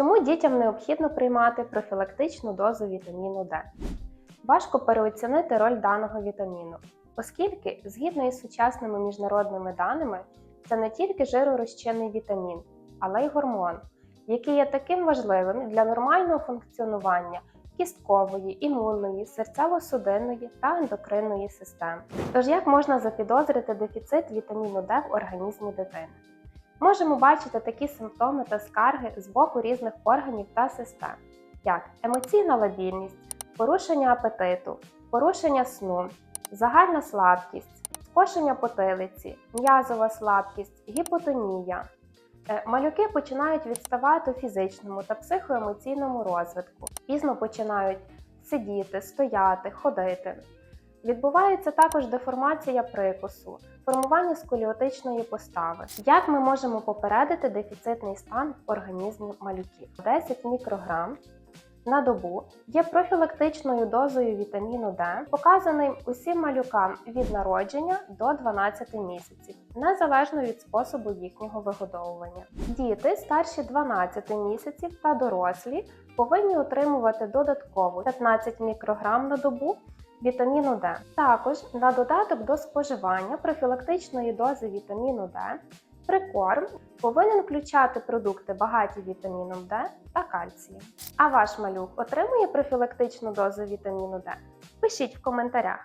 Чому дітям необхідно приймати профілактичну дозу вітаміну Д? Важко переоцінити роль даного вітаміну, оскільки, згідно із сучасними міжнародними даними, це не тільки жиророзчинний вітамін, але й гормон, який є таким важливим для нормального функціонування кісткової, імунної, серцево-судинної та ендокринної систем. Тож як можна запідозрити дефіцит вітаміну Д в організмі дитини? Можемо бачити такі симптоми та скарги з боку різних органів та систем, як емоційна лабільність, порушення апетиту, порушення сну, загальна слабкість, скошення потилиці, м'язова слабкість, гіпотонія. Е, Малюки починають відставати у фізичному та психоемоційному розвитку, пізно починають сидіти, стояти, ходити. Відбувається також деформація прикусу, формування сколіотичної постави. Як ми можемо попередити дефіцитний стан в організмі малюків? 10 мікрограм на добу є профілактичною дозою вітаміну Д, показаний усім малюкам від народження до 12 місяців, незалежно від способу їхнього вигодовування. Діти старші 12 місяців та дорослі повинні отримувати додатково 15 мікрограм на добу вітаміну Д. Також на додаток до споживання профілактичної дози вітаміну Д прикорм повинен включати продукти багаті вітаміном Д та кальцієм. А ваш малюк отримує профілактичну дозу вітаміну Д? Пишіть в коментарях.